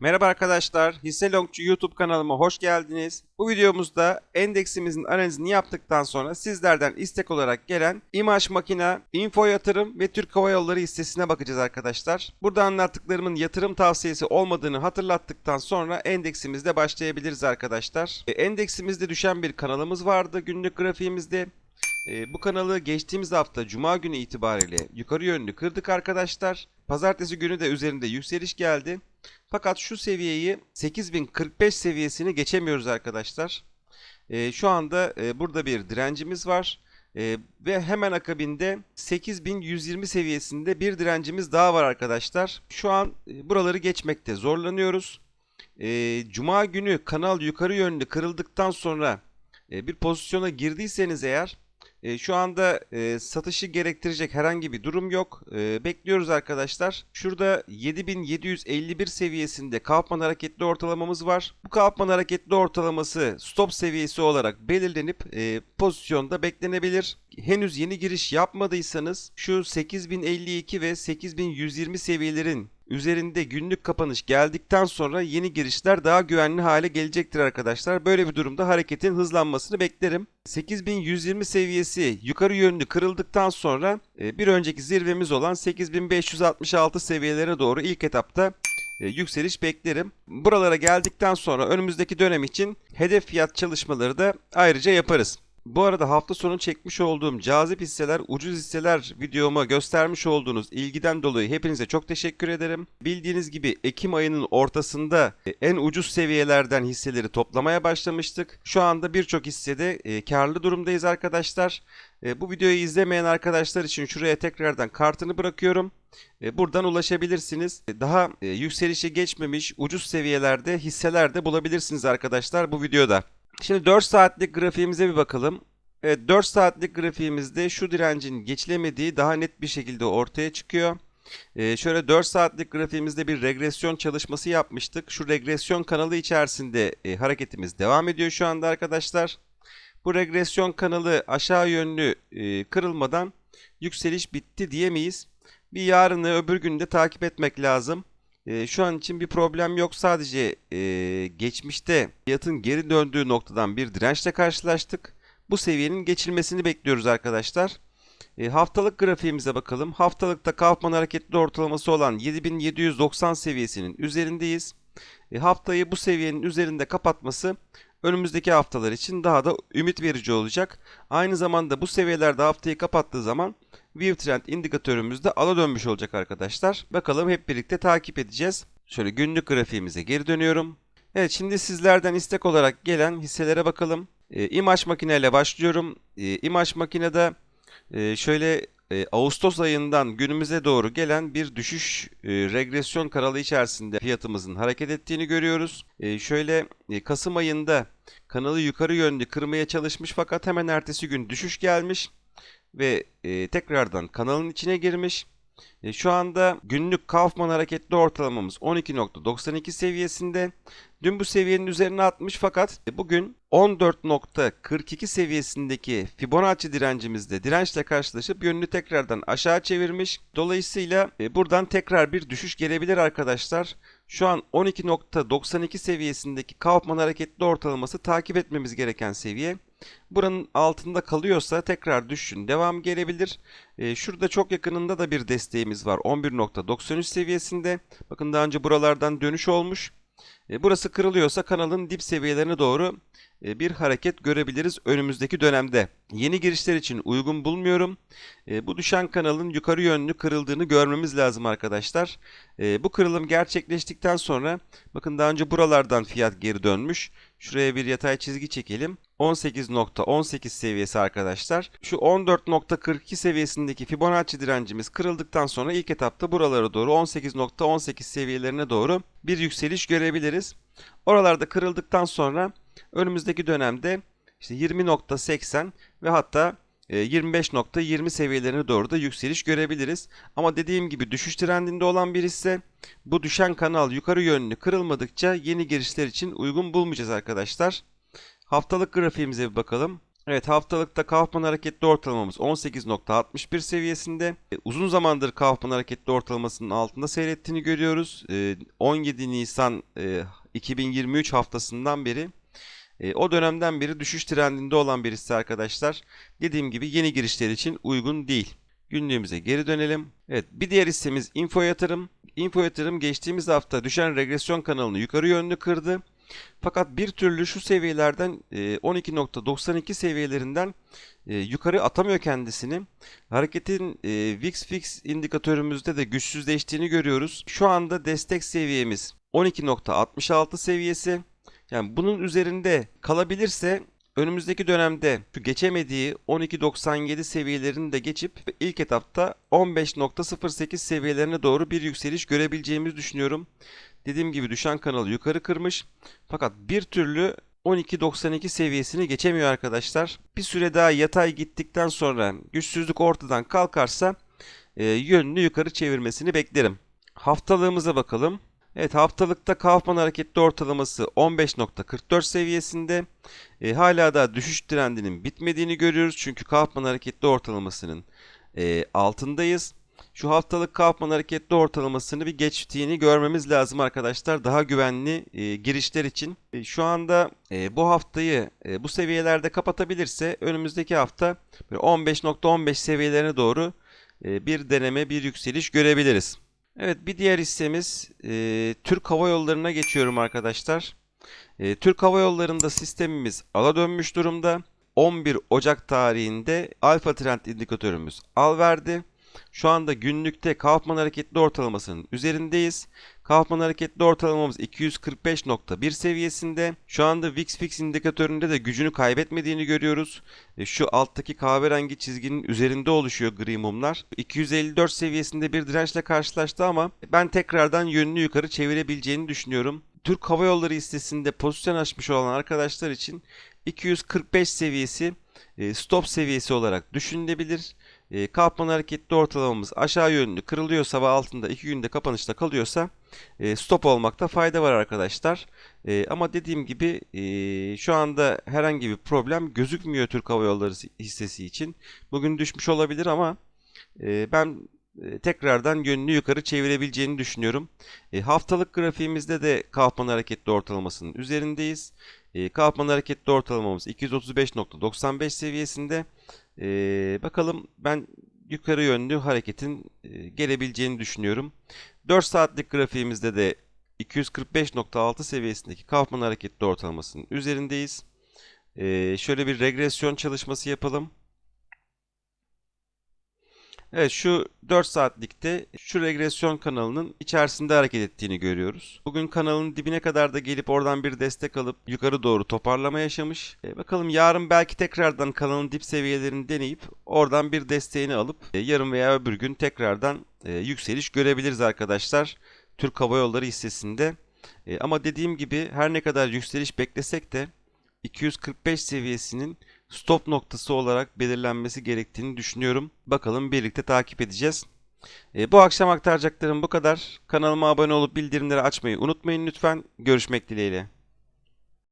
Merhaba arkadaşlar, Hisse Longçu YouTube kanalıma hoş geldiniz. Bu videomuzda endeksimizin analizini yaptıktan sonra sizlerden istek olarak gelen İmaj Makina, Info Yatırım ve Türk Hava Yolları hissesine bakacağız arkadaşlar. Burada anlattıklarımın yatırım tavsiyesi olmadığını hatırlattıktan sonra endeksimizde başlayabiliriz arkadaşlar. E, Endeksimizde düşen bir kanalımız vardı günlük grafiğimizde. E, bu kanalı geçtiğimiz hafta Cuma günü itibariyle yukarı yönlü kırdık arkadaşlar. Pazartesi günü de üzerinde yükseliş geldi. Fakat şu seviyeyi 8045 seviyesini geçemiyoruz arkadaşlar. E, şu anda e, burada bir direncimiz var. E, ve hemen akabinde 8120 seviyesinde bir direncimiz daha var arkadaşlar. Şu an e, buraları geçmekte zorlanıyoruz. E, Cuma günü kanal yukarı yönlü kırıldıktan sonra e, bir pozisyona girdiyseniz eğer e, şu anda e, satışı gerektirecek herhangi bir durum yok. E, bekliyoruz arkadaşlar. Şurada 7751 seviyesinde Kaufman hareketli ortalamamız var. Bu Kaufman hareketli ortalaması stop seviyesi olarak belirlenip e, pozisyonda beklenebilir. Henüz yeni giriş yapmadıysanız şu 8052 ve 8120 seviyelerin üzerinde günlük kapanış geldikten sonra yeni girişler daha güvenli hale gelecektir arkadaşlar. Böyle bir durumda hareketin hızlanmasını beklerim. 8120 seviyesi yukarı yönlü kırıldıktan sonra e, bir önceki zirvemiz olan 8566 seviyelere doğru ilk etapta e, yükseliş beklerim. Buralara geldikten sonra önümüzdeki dönem için hedef fiyat çalışmaları da ayrıca yaparız. Bu arada hafta sonu çekmiş olduğum cazip hisseler, ucuz hisseler videoma göstermiş olduğunuz ilgiden dolayı hepinize çok teşekkür ederim. Bildiğiniz gibi Ekim ayının ortasında e, en ucuz seviyelerden hisseleri toplamaya başlamıştık. Şu anda birçok hissede e, karlı durumdayız arkadaşlar. E, bu videoyu izlemeyen arkadaşlar için şuraya tekrardan kartını bırakıyorum. Buradan ulaşabilirsiniz. Daha yükselişe geçmemiş ucuz seviyelerde hisseler de bulabilirsiniz arkadaşlar bu videoda. Şimdi 4 saatlik grafiğimize bir bakalım. Evet 4 saatlik grafiğimizde şu direncin geçilemediği daha net bir şekilde ortaya çıkıyor. Ee, şöyle 4 saatlik grafiğimizde bir regresyon çalışması yapmıştık. Şu regresyon kanalı içerisinde e, hareketimiz devam ediyor şu anda arkadaşlar. Bu regresyon kanalı aşağı yönlü e, kırılmadan yükseliş bitti diyemeyiz. Bir yarını öbür günde takip etmek lazım. E, şu an için bir problem yok. Sadece e, geçmişte fiyatın geri döndüğü noktadan bir dirençle karşılaştık. Bu seviyenin geçilmesini bekliyoruz arkadaşlar. E, haftalık grafiğimize bakalım. Haftalıkta Kaufman hareketli ortalaması olan 7790 seviyesinin üzerindeyiz. E, haftayı bu seviyenin üzerinde kapatması önümüzdeki haftalar için daha da ümit verici olacak. Aynı zamanda bu seviyelerde haftayı kapattığı zaman View Trend indikatörümüzde ala dönmüş olacak arkadaşlar. Bakalım hep birlikte takip edeceğiz. Şöyle günlük grafiğimize geri dönüyorum. Evet şimdi sizlerden istek olarak gelen hisselere bakalım. E, İmaj makineyle başlıyorum. E, İmaj makinede e, şöyle e, Ağustos ayından günümüze doğru gelen bir düşüş e, regresyon kanalı içerisinde fiyatımızın hareket ettiğini görüyoruz. E, şöyle e, Kasım ayında kanalı yukarı yönlü kırmaya çalışmış fakat hemen ertesi gün düşüş gelmiş ve e, tekrardan kanalın içine girmiş. E, şu anda günlük Kaufman hareketli ortalamamız 12.92 seviyesinde. Dün bu seviyenin üzerine atmış fakat bugün 14.42 seviyesindeki Fibonacci direncimizde dirençle karşılaşıp yönünü tekrardan aşağı çevirmiş. Dolayısıyla e, buradan tekrar bir düşüş gelebilir arkadaşlar. Şu an 12.92 seviyesindeki Kaufman hareketli ortalaması takip etmemiz gereken seviye. Buranın altında kalıyorsa tekrar düşüşün devam gelebilir. Ee, şurada çok yakınında da bir desteğimiz var. 11.93 seviyesinde. Bakın daha önce buralardan dönüş olmuş. E, burası kırılıyorsa kanalın dip seviyelerine doğru e, bir hareket görebiliriz önümüzdeki dönemde. Yeni girişler için uygun bulmuyorum. E, bu düşen kanalın yukarı yönlü kırıldığını görmemiz lazım arkadaşlar. Bu kırılım gerçekleştikten sonra bakın daha önce buralardan fiyat geri dönmüş. Şuraya bir yatay çizgi çekelim. 18.18 seviyesi arkadaşlar. Şu 14.42 seviyesindeki Fibonacci direncimiz kırıldıktan sonra ilk etapta buralara doğru 18.18 seviyelerine doğru bir yükseliş görebiliriz. Oralarda kırıldıktan sonra önümüzdeki dönemde işte 20.80 ve hatta 25.20 seviyelerine doğru da yükseliş görebiliriz. Ama dediğim gibi düşüş trendinde olan bir hisse bu düşen kanal yukarı yönlü kırılmadıkça yeni girişler için uygun bulmayacağız arkadaşlar. Haftalık grafiğimize bir bakalım. Evet haftalıkta Kaufman hareketli ortalamamız 18.61 seviyesinde. E, Uzun zamandır Kaufman hareketli ortalamasının altında seyrettiğini görüyoruz. E, 17 Nisan e, 2023 haftasından beri e, o dönemden beri düşüş trendinde olan birisi arkadaşlar. Dediğim gibi yeni girişler için uygun değil. Günlüğümüze geri dönelim. Evet bir diğer hissemiz Info Yatırım. Info Yatırım geçtiğimiz hafta düşen regresyon kanalını yukarı yönlü kırdı. Fakat bir türlü şu seviyelerden e, 12.92 seviyelerinden e, yukarı atamıyor kendisini. Hareketin e, VIX Fix indikatörümüzde de güçsüzleştiğini görüyoruz. Şu anda destek seviyemiz 12.66 seviyesi. Yani bunun üzerinde kalabilirse önümüzdeki dönemde şu geçemediği 12.97 seviyelerini de geçip ilk etapta 15.08 seviyelerine doğru bir yükseliş görebileceğimizi düşünüyorum. Dediğim gibi düşen kanalı yukarı kırmış. Fakat bir türlü 12.92 seviyesini geçemiyor arkadaşlar. Bir süre daha yatay gittikten sonra güçsüzlük ortadan kalkarsa e, yönünü yukarı çevirmesini beklerim. Haftalığımıza bakalım. Evet haftalıkta Kaufman hareketli ortalaması 15.44 seviyesinde. E, hala da düşüş trendinin bitmediğini görüyoruz. Çünkü Kaufman hareketli ortalamasının e, altındayız. Şu haftalık Kaufman hareketli ortalamasını bir geçtiğini görmemiz lazım arkadaşlar. Daha güvenli e, girişler için. E, şu anda e, bu haftayı e, bu seviyelerde kapatabilirse önümüzdeki hafta 15.15 seviyelerine doğru e, bir deneme, bir yükseliş görebiliriz. Evet bir diğer hissemiz e, Türk Hava Yolları'na geçiyorum arkadaşlar. E, Türk Hava Yolları'nda sistemimiz ala dönmüş durumda. 11 Ocak tarihinde Alfa Trend indikatörümüz al verdi. Şu anda günlükte Kaufman hareketli ortalamasının üzerindeyiz. Kaufman hareketli ortalamamız 245.1 seviyesinde. Şu anda VIX Fix indikatöründe de gücünü kaybetmediğini görüyoruz. E, Şu alttaki kahverengi çizginin üzerinde oluşuyor gri mumlar. 254 seviyesinde bir dirençle karşılaştı ama ben tekrardan yönünü yukarı çevirebileceğini düşünüyorum. Türk Hava Yolları listesinde pozisyon açmış olan arkadaşlar için 245 seviyesi e, stop seviyesi olarak düşünülebilir. E, Kaufman hareketli ortalamamız aşağı yönlü kırılıyorsa ve altında 2 günde kapanışta kalıyorsa e, stop olmakta fayda var arkadaşlar. E, ama dediğim gibi e, şu anda herhangi bir problem gözükmüyor Türk Hava Yolları hissesi için. Bugün düşmüş olabilir ama e, ben e, tekrardan yönünü yukarı çevirebileceğini düşünüyorum. E, haftalık grafiğimizde de Kaufman hareketli ortalamasının üzerindeyiz. E, Kaufman hareketli ortalamamız 235.95 seviyesinde. E, bakalım ben yukarı yönlü hareketin e, gelebileceğini düşünüyorum. 4 saatlik grafiğimizde de 245.6 seviyesindeki Kaufman hareketli ortalamasının üzerindeyiz. E, şöyle bir regresyon çalışması yapalım. Evet şu 4 saatlikte şu regresyon kanalının içerisinde hareket ettiğini görüyoruz. Bugün kanalın dibine kadar da gelip oradan bir destek alıp yukarı doğru toparlama yaşamış. E, bakalım yarın belki tekrardan kanalın dip seviyelerini deneyip oradan bir desteğini alıp e, yarın veya öbür gün tekrardan e, yükseliş görebiliriz arkadaşlar. Türk Hava Yolları hissesinde. E, ama dediğim gibi her ne kadar yükseliş beklesek de 245 seviyesinin stop noktası olarak belirlenmesi gerektiğini düşünüyorum. Bakalım birlikte takip edeceğiz. E, bu akşam aktaracaklarım bu kadar. Kanalıma abone olup bildirimleri açmayı unutmayın lütfen. Görüşmek dileğiyle.